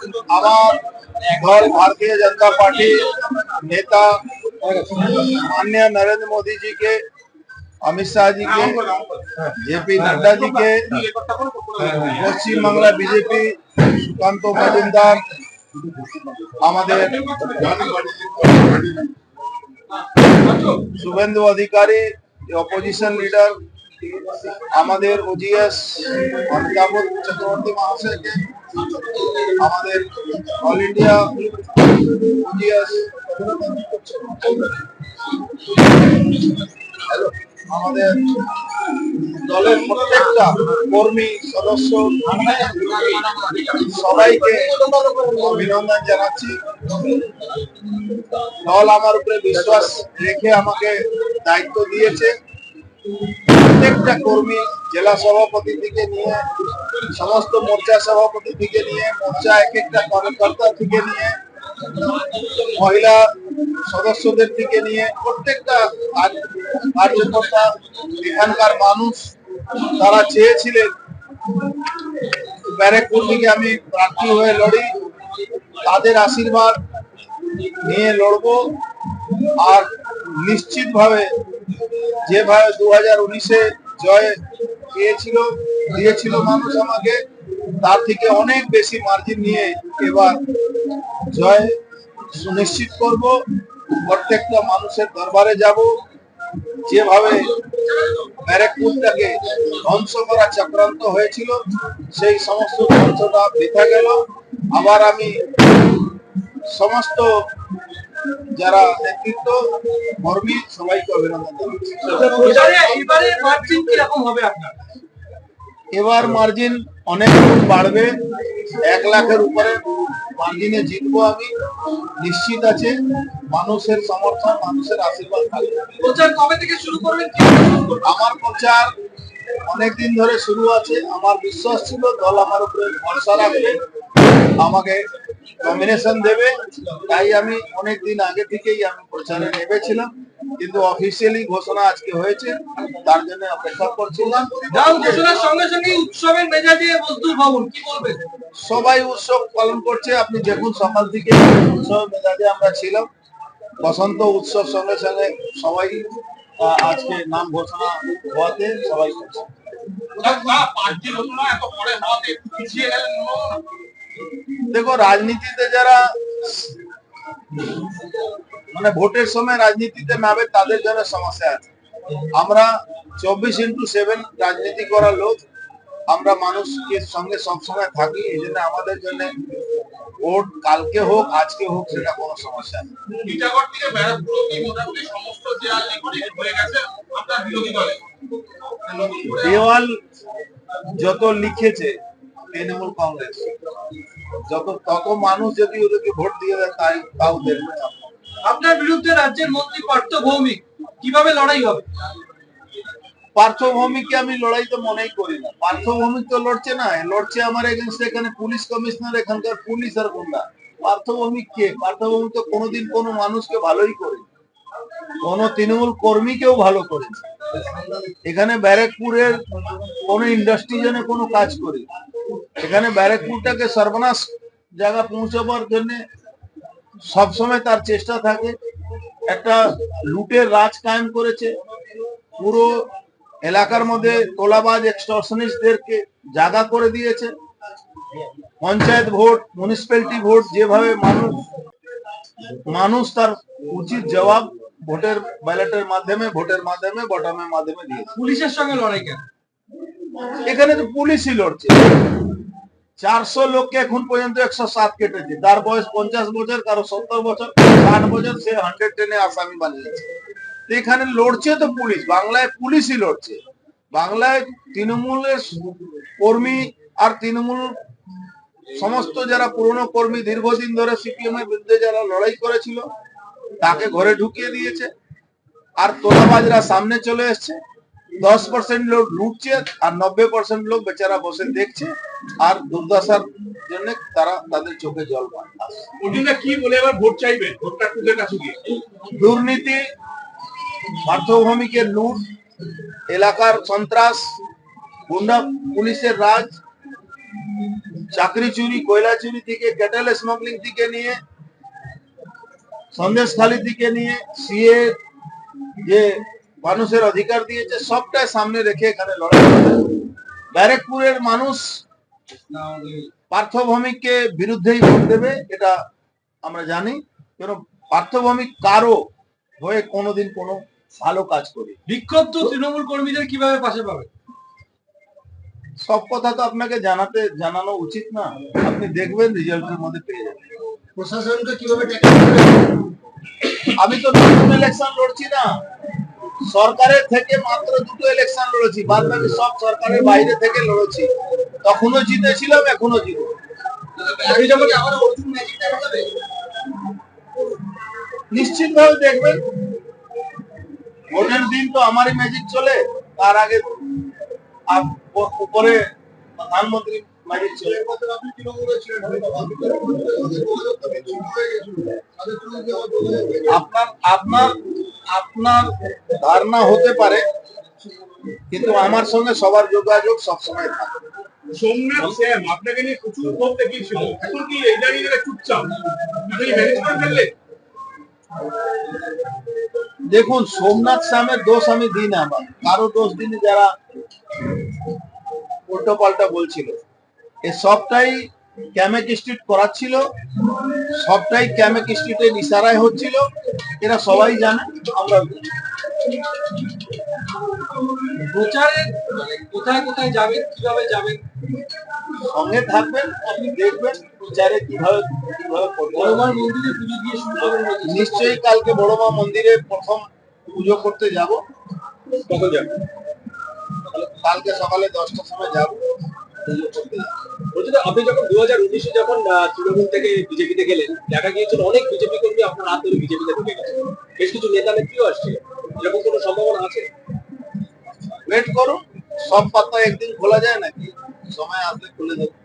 আমার दल भारतीय जनता पार्टी नेता माननीय नरेंद्र मोदी जी के अमित शाह जी के जेपी नड्डा जी के পশ্চিম বাংলা বিজেপি সুকান্ত মজুমদার আমাদের শুভেন্দু অধিকারী অপোজিশন লিডার আমাদের ওজিএস অমিতাভ চক্রবর্তী মহাশয়কে, আমাদের অল ইন্ডিয়া ওজিএস আমাদের দলের প্রত্যেকটা কর্মী, সদস্য, সবাইকে অভিনন্দন জানাচ্ছি। দল আমার উপরে বিশ্বাস রেখে আমাকে দায়িত্ব দিয়েছে। প্রত্যেকটা কর্মী জেলা সভাপতি থেকে নিয়ে, সমস্ত মোর্চা সভাপতি থেকে নিয়ে, মোর্চা এক একটা কর্মকর্তা থেকে নিয়ে, মহিলা সদস্যদের থেকে নিয়ে, প্রত্যেকটা কার্যকর্তা, এখানকার মানুষ তারা চেয়েছিলেন, ব্যারেকপুর থেকে আমি প্রার্থী হয়ে লড়ি, তাদের আশীর্বাদ নিয়ে লড়বো, আর নিশ্চিতভাবে যেভাবে দু হাজার উনিশে জয় পেয়েছিল, দিয়েছিল মানুষ আমাকে, তার থেকে অনেক বেশি মার্জিন নিয়ে এবার জয় সুনিশ্চিত করব। প্রত্যেকটা মানুষের দরবারে যাব। যেভাবে ব্যারেকপুরটাকে ধ্বংস করা চক্রান্ত হয়েছিল, সেই সমস্ত ধ্বংসটা বৃথা গেল। আবার আমি সমস্ত যারা নেতৃত্ব কর্মী সবাইকে অভিনন্দন জানাচ্ছি। এবারে মার্জিন অনেক বাড়বে। এক লাখের উপরে মার্জিনে জিতবো আমি। নিশ্চিত আছে মানুষের সমর্থন মানুষের আশীর্বাদ প্রচার কবে থেকে শুরু করবেন? আমার প্রচার অনেকদিন ধরে শুরু আছে। আমার বিশ্বাস ছিল দল আমার উপরে ভরসা রাখবে। আমাকে নমিনেশন দেবে তাই আমি অনেক দিন আগে থেকেই আমি প্রচারে নেমেছিলাম কিন্তু অফিসিয়ালি ঘোষণা আজকে হয়েছে তার জন্য অপেক্ষা করছিলাম। নাম ঘোষণার সঙ্গে সঙ্গে উৎসবের মেজাজে মজদুর ভবন কি বলবেন? সবাই উৎসব পালন করছে আপনি দেখুন সকাল থেকে উৎসব মেজাজে আমরা ছিলাম বসন্ত উৎসব সঙ্গে সঙ্গে সবাই আজকে নাম ঘোষণা হওয়াতে সবাই করছে। দেখো রাজনীতিতে যারা মানে ভোটের সময় রাজনীতিতে নামে তাদের জন্য সমস্যা আছে। আমরা চব্বিশ ইন্টু সেভেন রাজনীতি করা লোক আমরা মানুষকে সঙ্গে সবসময় থাকি এই জন্য আমাদের জন্য ভোট কালকে হোক আজকে হোক সেটা কোনো সমস্যা নেই। টিটাগড় থেকে ব্যারাকপুর অব্দি মোটামুটি সমস্ত দেয়াল লেখনি হয়ে গেছে আপনার বিরোধী দলে? দেওয়াল যত লিখেছে তৃণমূল কংগ্রেস। যত তত মানুষ যদি ওদেরকে ভোট দিয়ে দেয় তাই তাও দেখবে আপনার বিরুদ্ধে রাজ্যের মন্ত্রী পার্থ ভৌমিক কীভাবে লড়াই হবে? পার্থভৌমিককে আমি লড়াই তো মনেই করি না। পার্থভৌমিক তো লড়ছে না লড়ছে আমার এগেনস্ট এখানে পুলিশ কমিশনার এখানকার পুলিশ আর গুন্ডা। কে? তো কোনোদিন কোনো মানুষকে ভালোই করে কোন তৃণমূল কর্মীকেও ভালো করেছে এখানে ব্যারেকপুরের কোন ইন্ডাস্ট্রি জন্য কোনো কাজ করে এখানে ব্যারেকপুরটাকে সর্বনাশ জায়গা পৌঁছাবার জন্য সবসময় তার চেষ্টা থাকে। একটা লুটের রাজ কায়েম করেছে। পুরো এলাকার মধ্যে তোলাবাজ এক্সটর্শনিস্টদেরকে জায়গা করে দিয়েছে। পঞ্চায়েত ভোট মিউনিসিপ্যালিটি ভোট, যেভাবে মানুষ মানুষ তার উচিত জবাব ভোটের ব্যালটের মাধ্যমে, ভোটের মাধ্যমে বটমের মাধ্যমে দিয়েছে। পুলিশের সঙ্গে লড়াই কেন? এখানে তো পুলিশই লড়ছে। চারশো লোককে এখন পর্যন্ত একশো সাত কেটেছে। তার বয়স পঞ্চাশ বছর, কারও সত্তর বছর, ষাট বছর, সে হান্ড্রেড টেনে আসামি বানিয়েছে এখানে লড়ছে তো পুলিশ। বাংলায় পুলিশই লড়ছে। বাংলায় তৃণমূলের কর্মী আর তৃণমূল সমস্ত যারা পুরনো কর্মী দীর্ঘদিন ধরে সিপিএম এর বিরুদ্ধে যারা লড়াই করেছিল, তাকে ঘরে ঢুকিয়ে দিয়েছে। আর তোলাবাজরা সামনে চলে এসছে। দশ পার্সেন্ট লোক লুটছে আর নব্বই পার্সেন্ট লোক বেচারা বসে দেখছে আর দুর্দশার জন্য তারা তাদের চোখে জল পায়। কি বলে এবার ভোট চাইবেন ভোটটা খুঁজে কাছে গিয়ে? দুর্নীতি পার্থভূমিকের লুট এলাকার সন্ত্রাস গুন্ডা পুলিশের রাজ চাকরি চুরি কয়লা চুরি থেকে ক্যাটেল স্মাগলিং থেকে নিয়ে সন্দেশখালি থেকে নিয়ে সিএ যে মানুষের অধিকার দিয়েছে সবটাই সামনে রেখে এখানে লড়াই ব্যারেকপুরের মানুষ পার্থভৌমিককে বিরুদ্ধেই ভোট দেবে এটা আমরা জানি। কারণ পার্থভৌমিক কারও হয়ে কোনোদিন কোনো ভালো কাজ করি বিক্ষুব্ধ তৃণমূল কর্মীদের কীভাবে পাশে পাবে? সব কথা তো আপনাকে জানাতে জানানো উচিত না। আপনি দেখবেন রেজাল্টের মধ্যে পেয়ে যাবেন। প্রশাসনকে কীভাবে আমি তো ইলেকশন লড়ছি না। সরকারের থেকে মাত্র দুটো ইলেকশন লড়েছি। বাদ বাকি সব সরকারের বাইরে থেকে লড়েছি। তখনও জিতেছিলাম এখনও যাবে নিশ্চিত ভাবে দেখবেন, ভোটের দিন তো আমারই ম্যাজিক চলে। তার আগে উপরে প্রধানমন্ত্রী আপনার আপনার আপনার ধারণা হতে পারে কিন্তু আমার সঙ্গে সবার যোগাযোগ সবসময় থাকে। সোমনাথ স্যাম আপনাকে নিয়ে প্রচুর ক্ষোভ দেখিয়েছিল। এখন কি এই দাঁড়িয়ে চুপচাপ? আপনি ম্যানেজ করে ফেললে দেখুন সোমনাথ স্বামীর দোষ আমি দিই না আমার কারও দোষ দিনে যারা উল্টো পাল্টা বলছিল। এ সবটাই ক্যামেক স্ট্রিট করাচ্ছিল সবটাই ক্যামেক স্ট্রিটের ইশারায় হচ্ছিল এরা সবাই জানে আমরা প্রচারে কোথায় কোথায় যাবেন কীভাবে যাবেন সঙ্গে থাকবেন আপনি দেখবেন প্রচারে কীভাবে কীভাবে করতে মন্দিরে পুজো দিয়ে শুরু করবেন নিশ্চয়ই কালকে বড় মা মন্দিরে প্রথম পুজো করতে যাব। কখন যাবে? কালকে সকালে দশটার সময় যাব। আপনি যখন দু হাজার উনিশে যখন তৃণমূল থেকে বিজেপিতে গেলেন, দেখা গিয়েছিল অনেক বিজেপি কর্মী আপনার হাত ধরে বিজেপিতে ঢুকে গেছে। বেশ কিছু নেতা নেত্রীও আসছে। এরকম কোনো সম্ভাবনা আছে? ওয়েট করো, সব পাতা একদিন খোলা যায় নাকি? সময় আসলে খুলে দেবো।